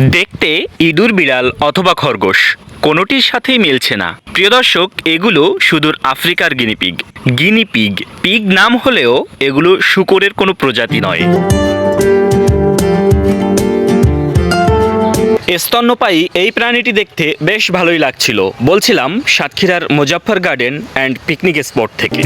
দেখতে ইঁদুর বিড়াল অথবা খরগোশ, কোনোটির সাথেই মিলছে না। প্রিয় দর্শক, এগুলো সুদূর আফ্রিকার গিনিপিগ গিনিপিগ পিগ নাম হলেও এগুলো শুকরের কোনো প্রজাতি নয়। স্তন্যপায়ী এই প্রাণীটি দেখতে বেশ ভালোই লাগছিল। বলছিলাম সাতক্ষীরার Muzaffar garden and picnic spot থেকে।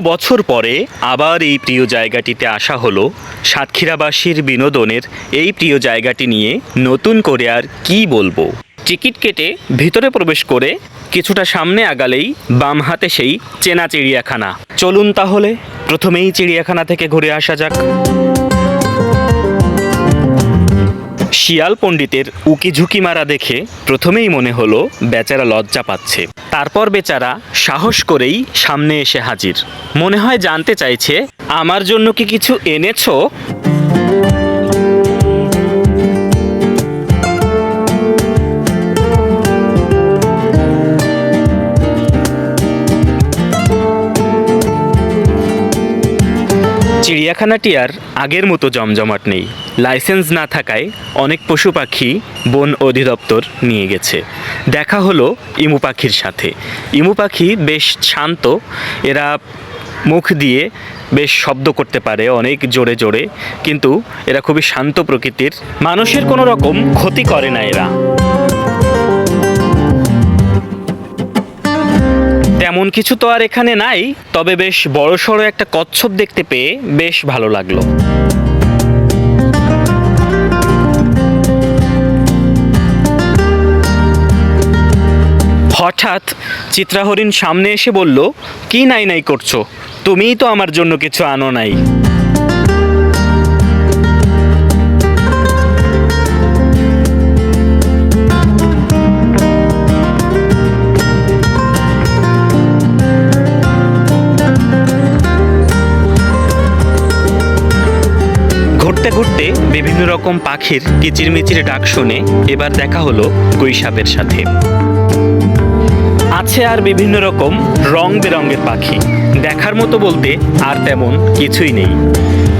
বছর পরে আবার এই প্রিয় জায়গাটিতে আসা হলো। সাতক্ষীরাবাসীর বিনোদনের এই প্রিয় জায়গাটি নিয়ে নতুন করে আর কি বলব? টিকিট কেটে ভিতরে প্রবেশ করে কিছুটা সামনে আগালেই বাম হাতে সেই চেনা চিড়িয়াখানা। চলুন তাহলে, প্রথমেই চিড়িয়াখানা থেকে ঘুরে আসা যাক। শিয়াল পণ্ডিতের উকি ঝুঁকি মারা দেখে প্রথমেই মনে হলো বেচারা লজ্জা পাচ্ছে। তারপর বেচারা সাহস করেই সামনে এসে হাজির। মনে হয় জানতে চাইছে, আমার জন্য কি কিছু এনেছো? চিড়িয়াখানাটি আর আগের মতো জমজমাট নেই। লাইসেন্স না থাকায় অনেক পশু পাখি বন অধিদপ্তর নিয়ে গেছে। দেখা হলো ইমু পাখির সাথে। ইমু পাখি বেশ শান্ত, এরা মুখ দিয়ে বেশ শব্দ করতে পারে, অনেক জোরে জোরে, কিন্তু এরা খুবই শান্ত প্রকৃতির। মানুষের কোনো রকম ক্ষতি করে না এরা। কিছু তো আর এখানে নাই, তবে বেশ বড় সড়ো একটা কচ্ছপ দেখতে পেয়ে বেশ ভালো লাগল। হঠাৎ চিত্রাহরিণ সামনে এসে বলল, কি নাই নাই করছ? তুমিই তো আমার জন্য কিছু আনো নাই। বিভিন্ন রকম পাখির কিচিরমিচির ডাক শুনে এবার দেখা হলো কৈশাপের সাথে। আছে আর বিভিন্ন রকম রং বেরঙের পাখি। দেখার মতো বলতে আর তেমন কিছুই নেই।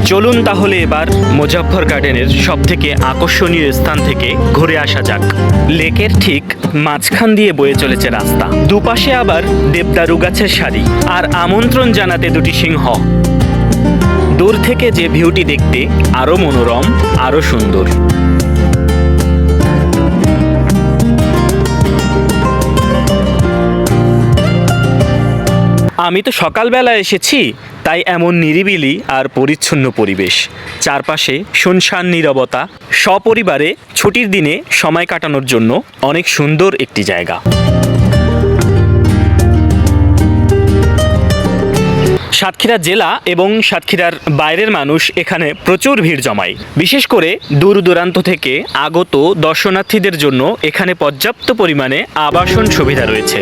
চলুন তাহলে এবার মুজাফফর গার্ডেনের সব থেকে আকর্ষণীয় স্থান থেকে ঘুরে আসা যাক। লেকের ঠিক মাঝখান দিয়ে বয়ে চলেছে রাস্তা। দুপাশে আবার দেবদারু গাছের সারি। আর আমন্ত্রণ জানাতে দুটি সিংহ। দূর থেকে যে ভিউটি দেখতে আরও মনোরম, আরও সুন্দর। আমি তো সকালবেলা এসেছি, তাই এমন নিরিবিলি আর পরিচ্ছন্ন পরিবেশ। চারপাশে শুনশান নীরবতা, সপরিবারে ছুটির দিনে সময় কাটানোর জন্য অনেক সুন্দর একটি জায়গা। সাতক্ষীরা জেলা এবং সাতক্ষীরার বাইরের মানুষ এখানে প্রচুর ভিড় জমায়। বিশেষ করে দূর দূরান্ত থেকে আগত দর্শনার্থীদের জন্য এখানে পর্যাপ্ত পরিমাণে আবাসন সুবিধা রয়েছে।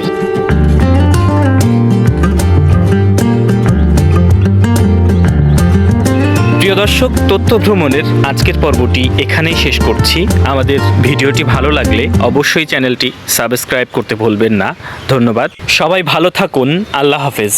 প্রিয় দর্শক, তথ্য ভ্রমণের আজকের পর্বটি এখানেই শেষ করছি। আমাদের ভিডিওটি ভালো লাগলে অবশ্যই চ্যানেলটি সাবস্ক্রাইব করতে ভুলবেন না। ধন্যবাদ। সবাই ভালো থাকুন। আল্লাহ হাফেজ।